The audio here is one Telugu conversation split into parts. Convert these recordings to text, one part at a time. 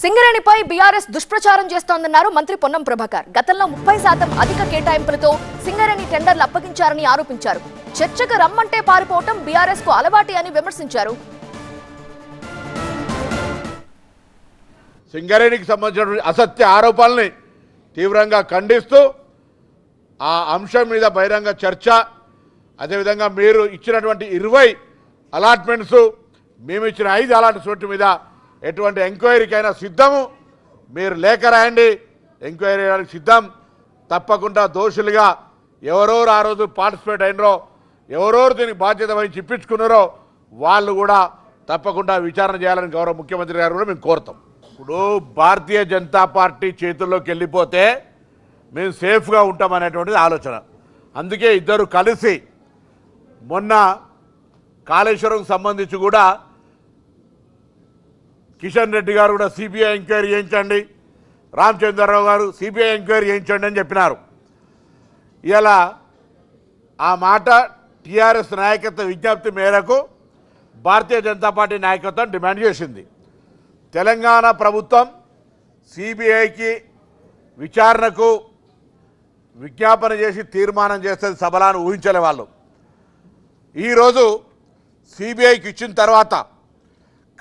సింగరేణిపై బీఆర్ఎస్ దుష్ప్రచారం చేస్తోందన్నారు మంత్రి పొన్నం ప్రభాకర్. గతంలో ముప్పై శాతం అధిక కేటాయింపులతో సింగరేణి టెండర్లు అప్పగించారని ఆరోపించారు. చర్చకు రమ్మంటే పారిపోవటం బీఆర్ఎస్కు అలవాటి అని విమర్శించారు. సింగరేణికి సంబంధించిన అసత్య ఆరోపణల్ని తీవ్రంగా ఖండిస్తూ ఆ అంశం మీద బహిరంగ చర్చ. అదేవిధంగా మీరు ఇచ్చినటువంటి ఇరవై అలాట్మెంట్స్ మేము ఇచ్చిన ఐదు అలాట్మెంట్స్ మీద ఎటువంటి ఎంక్వైరీకైనా సిద్ధము. మీరు లేఖ రాయండి ఎంక్వైరీ చేయడానికి సిద్ధం. తప్పకుండా దోషులుగా ఎవరెవరు ఆ రోజు పార్టిసిపేట్ అయినరో ఎవరెవరు దీనికి బాధ్యత వహించి ఇప్పించుకున్నారో వాళ్ళు కూడా తప్పకుండా విచారణ చేయాలని గౌరవ ముఖ్యమంత్రి గారు కూడా మేము కోరుతాం. ఇప్పుడు భారతీయ జనతా పార్టీ చేతుల్లోకి వెళ్ళిపోతే మేము సేఫ్గా ఉంటామనేటువంటిది ఆలోచన. అందుకే ఇద్దరు కలిసి మొన్న కాళేశ్వరంకు సంబంధించి కూడా కిషన్ రెడ్డి గారు కూడా సిబిఐ ఎంక్వైరీ చేయించండి. రామచంద్రరావు గారు సిబిఐ ఎంక్వైరీ చేయించండి అని చెప్పినారు. ఇలా ఆ మాట టీఆర్ఎస్ నాయకత్వ విజ్ఞప్తి మేరకు భారతీయ జనతా పార్టీ నాయకత్వం డిమాండ్ చేసింది. తెలంగాణ ప్రభుత్వం సిబిఐకి విచారణకు విజ్ఞాపన చేసి తీర్మానం చేస్తుంది సభలను ఊహించలే వాళ్ళు. ఈరోజు సిబిఐకి ఇచ్చిన తర్వాత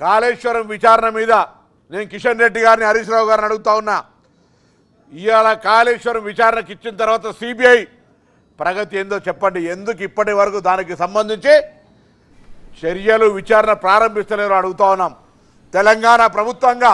కాళేశ్వరం విచారణ మీద నేను కిషన్ రెడ్డి గారిని హరీష్ రావు గారిని అడుగుతా ఉన్నా. ఇవాళ కాళేశ్వరం విచారణకు ఇచ్చిన తర్వాత సిబిఐ ప్రగతి ఏందో చెప్పండి. ఎందుకు ఇప్పటి వరకు దానికి సంబంధించి చర్యలు విచారణ ప్రారంభిస్తలేరు అడుగుతా ఉన్నాం. తెలంగాణ ప్రభుత్వంగా